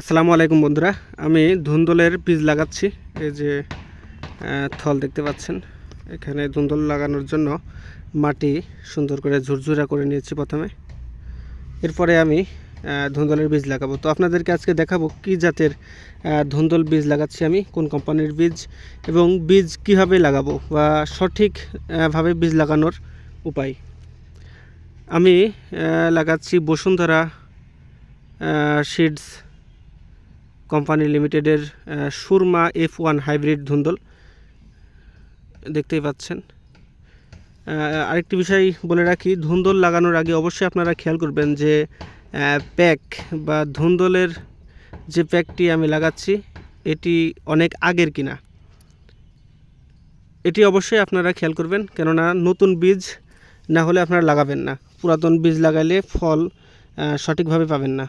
আসসালামু আলাইকুম বন্ধুরা, আমি ধুন্দলের বীজ লাগাচ্ছি, এই যে থল দেখতে পাচ্ছেন। এখানে ধুন্দল লাগানোর জন্য মাটি সুন্দর করে ঝুরঝুরা করে নিয়েছি প্রথমে। এরপরে আমি ধুন্দলের বীজ লাগাবো। তো আপনাদেরকে আজকে দেখাবো কী জাতের ধুন্দল বীজ লাগাচ্ছি আমি, কোন কোম্পানির বীজ এবং বীজ কীভাবে লাগাবো বা সঠিকভাবে বীজ লাগানোর উপায়। আমি লাগাচ্ছি বসুন্ধরা সিডস কোম্পানি লিমিটেডের সুরমা এফ ওয়ান হাইব্রিড ধুন্দল। দেখতেই পাচ্ছেন। আরেকটি বিষয় বলে রাখি, ধুন্দল লাগানোর আগে অবশ্যই আপনারা খেয়াল করবেন যে প্যাক বা ধুন্দলের যে প্যাকটি আমি লাগাচ্ছি, এটি অনেক আগের কিনা। এটি অবশ্যই আপনারা খেয়াল করবেন, কেননা নতুন বীজ না হলে আপনারা লাগাবেন না। পুরাতন বীজ লাগাইলে ফল সঠিকভাবে পাবেন না।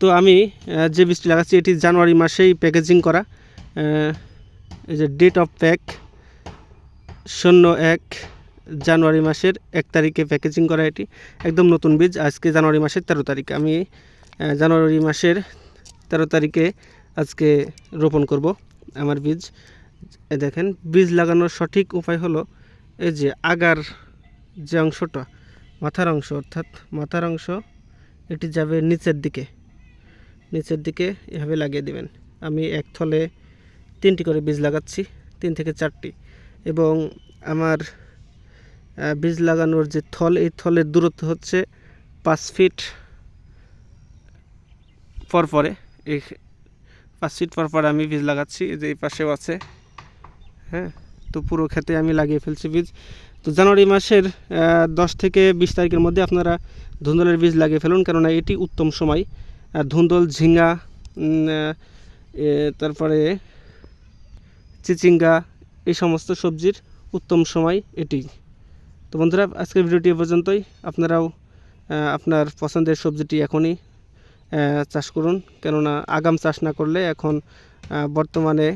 তো আমি যে বীজটি লাগাচ্ছি, এটি জানুয়ারি মাসেই প্যাকেজিং করা। এই যে ডেট অফ প্যাক শূন্য এক জানুয়ারি মাসের এক তারিখে প্যাকেজিং করা এটি। একদম নতুন বীজ, আজকে জানুয়ারি মাসের তেরো তারিখ। আমি জানুয়ারি মাসের তেরো তারিখে আজকে রোপণ করব আমার বীজ। দেখেন, বীজ লাগানোর সঠিক উপায় হলো এই যে আগার যে অংশটা, মাথার অংশ, অর্থাৎ মাথার অংশ, এটি যাবে নিচের দিকে। নিচের দিকে এভাবে লাগিয়ে দিবেন। আমি এক থলে তিনটি করে বীজ লাগাচ্ছি, তিন থেকে চারটি। এবং আমার বীজ লাগানোর যে থল, এই থলের দূরত্ব হচ্ছে পাঁচ ফিট পর পরে। এই পাঁচ ফিট পর পর আমি বীজ লাগাচ্ছি, এই যে এই পাশেও আছে। হ্যাঁ তো পুরো ক্ষেতে আমি লাগিয়ে ফেলছি বীজ। তো জানুয়ারি মাসের দশ থেকে বিশ তারিখের মধ্যে আপনারা ধুন্দলের বীজ লাগিয়ে ফেলুন, কেননা এটি উত্তম সময়। ধুন্দল, ঝিঙ্গা তারপরে চিচিঙ্গা, এই সমস্ত সবজির উত্তম সময় এটি। তো বন্ধুরা, আজকের ভিডিওটি এ পর্যন্তই। আপনারাও আপনার পছন্দের সবজিটি এখনই চাষ করুন। কেননা, আগাম চাষ না করলে এখন বর্তমানে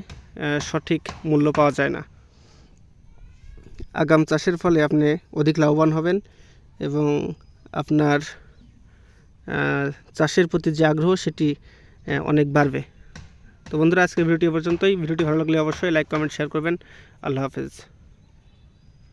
সঠিক মূল্য পাওয়া যায় না। আগাম চাষের ফলে আপনি অধিক লাভবান হবেন এবং আপনার চাষের প্রতি যে আগ্রহ, সেটি অনেক বাড়বে। তো বন্ধুরা, আজকের ভিডিওটি পর্যন্তই। ভিডিওটি ভালো লাগলে অবশ্যই লাইক, কমেন্ট শেয়ার করবেন। আল্লাহ হাফেজ।